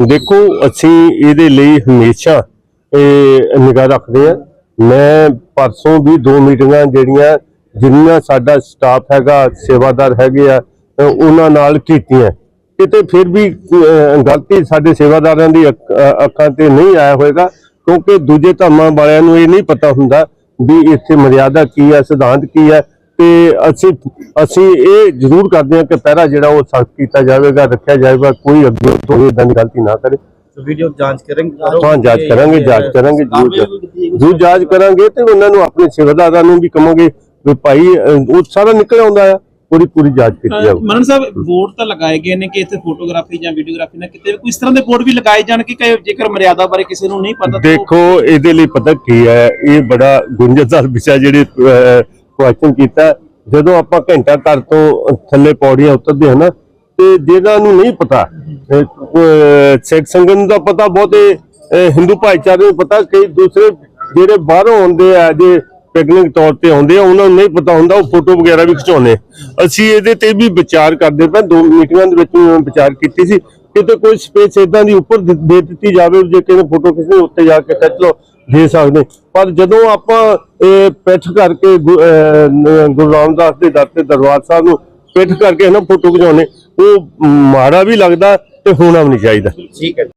ਦੇਖੋ, ਅਸੀਂ ਇਹਦੇ ਲਈ ਹਮੇਸ਼ਾ, ਇਹ ਨਿਗਾਹ ਰੱਖਦੇ ਆ ਮੈਂ ਪਰਸੋਂ ਵੀ ਦੋ ਮੀਟਿੰਗਾਂ ਜਿਹੜੀਆਂ, ਜਿੰਨਾ ਸਾਡਾ ਸਟਾਫ ਹੈਗਾ, ਸੇਵਾਦਾਰ ਹੈਗੇ ਆ ਉਹਨਾਂ ਨਾਲ ਕੀਤੀਆਂ। ਕਿਤੇ ਫਿਰ ਵੀ ਗਲਤੀ ਸਾਡੇ ਸੇਵਾਦਾਰਾਂ ਦੀ ਅੱਖਾਂ ਤੇ ਨਹੀਂ ਆਇਆ ਹੋਵੇਗਾ ਕਿਉਂਕਿ ਦੂਜੇ ਧਰਮਾਂ ਵਾਲਿਆਂ ਨੂੰ ਇਹ ਨਹੀਂ ਪਤਾ ਹੁੰਦਾ ਵੀ ਇੱਥੇ ਮਰਿਆਦਾ ਕੀ ਹੈ ਸਿਧਾਂਤ ਕੀ ਹੈ ਤੇ ਅਸੀਂ ਅਸੀਂ ਇਹ ਜ਼ਰੂਰ ਕਰਦੇ ਹਾਂ ਕਿ ਪਹਿਰਾ ਜਿਹੜਾ ਉਹ ਸਖਤ ਕੀਤਾ ਜਾਵੇਗਾ ਰੱਖਿਆ ਜਾਵੇਗਾ ਕੋਈ ਅੱਗੇ ਤੋਂ ਇਦਾਂ ਦੀ ਗਲਤੀ ਨਾ ਕਰੇ। ਵੀਡੀਓ ਜਾਂਚ ਕਰਾਂਗੇ ਹਾਂ ਜਾਂਚ ਕਰਾਂਗੇ ਜਾਂਚ ਕਰਾਂਗੇ ਜ਼ਰੂਰ ਜਾਂਚ ਕਰਾਂਗੇ ਤੇ ਉਹਨਾਂ ਨੂੰ ਆਪਣੇ ਸੇਵਾਦਾਰਾਂ ਨੂੰ ਵੀ ਕਹਾਂਗੇ ਵੀ ਭਾਈ ਉਹ ਸਾਰਾ ਨਿਕਲ ਆਉਂਦਾ ਆ ਪੂਰੀ ਪੂਰੀ ਜਾਂਚ ਕੀਤੀ ਜਾਵੇ ਮਰਨ ਸਾਹਿਬ ਬੋਰਡ ਤਾਂ ਲਗਾਏ ਗਏ ਨੇ ਕਿ ਇੱਥੇ ਫੋਟੋਗ੍ਰਾਫੀ ਜਾਂ ਵੀਡੀਓਗ੍ਰਾਫੀ ਨਾ ਕਿਤੇ ਵੀ ਕੋਈ ਇਸ ਤਰ੍ਹਾਂ ਦੇ ਬੋਰਡ ਵੀ ਲਗਾਏ ਜਾਣ ਕਿ ਕਿ ਜੇਕਰ ਮਰਿਆਦਾ ਬਾਰੇ ਕਿਸੇ ਨੂੰ ਨਹੀਂ ਪਤਾ ਦੇਖੋ ਇਹਦੇ ਲਈ ਪਤਾ ਕੀ ਹੈ ਇਹ ਬੜਾ ਗੁੰਝਲਦਾਰ ਵਿਸ਼ਾ ਜਿਹੜੇ ਕੁਐਸਚਨ ਕੀਤਾ, ਜਦੋਂ ਆਪਾਂ ਘੰਟਾ ਘਰ ਤੋਂ ਥੱਲੇ ਪੌੜੀਆਂ ਉਤਰਦੇ ਹਾਂ ਨਾ, ਤੇ ਜਿਹਨਾਂ ਨੂੰ ਨਹੀਂ ਪਤਾ ਸਿੱਖ ਸੰਗਤ ਨੂੰ ਤਾਂ ਪਤਾ ਬਹੁਤੇ ਹਿੰਦੂ ਭਾਈਚਾਰੇ ਨੂੰ ਪਤਾ ਕਈ ਦੂਸਰੇ ਜਿਹੜੇ ਬਾਹਰੋਂ ਆਉਂਦੇ ਆ, ਜੇ ਪਿਕਨਿਕ ਤੌਰ ਤੇ ਆਉਂਦੇ ਆ, ਉਹਨਾਂ ਨੂੰ ਨਹੀਂ ਪਤਾ ਹੁੰਦਾ, ਉਹ ਫੋਟੋ ਵਗੈਰਾ ਵੀ ਖਿਚਾਉਂਦੇ ਅਸੀਂ ਇਹਦੇ ਤੇ ਵੀ ਵਿਚਾਰ ਕਰਦੇ ਪਏ, ਦੋ ਮੀਟਿੰਗਾਂ ਦੇ ਵਿੱਚ ਵਿਚਾਰ ਕੀਤੀ ਸੀ ਕਿਤੇ ਕੋਈ ਸਪੇਸ ਇਦਾਂ ਦੀ ਉੱਪਰ ਦੇ ਦਿੱਤੀ ਜਾਵੇ, ਜੇ ਕਿਸੇ ਫੋਟੋ ਖਿੱਚਣੀ ਉੱਤੇ ਜਾ ਕੇ ਖਿੱਚ ਲਓ, ਦੇ ਸਕਦੇ। ਪਰ ਜਦੋਂ ਆਪਾਂ ਇਹ ਪਿੱਠ ਕਰਕੇ ਗੁ- ਗੁਰੂ ਰਾਮਦਾਸ ਦੇ ਦਰ ਤੇ ਦਰਬਾਰ ਸਾਹਿਬ ਨੂੰ ਪਿੱਠ ਕਰਕੇ ਨਾ ਫੋਟੋ ਖਿਚਾਉਣੇ ਉਹ ਮਾੜਾ ਵੀ ਲੱਗਦਾ ਤੇ ਹੋਣਾ ਵੀ ਨਹੀਂ ਚਾਹੀਦਾ। ਠੀਕ ਹੈ।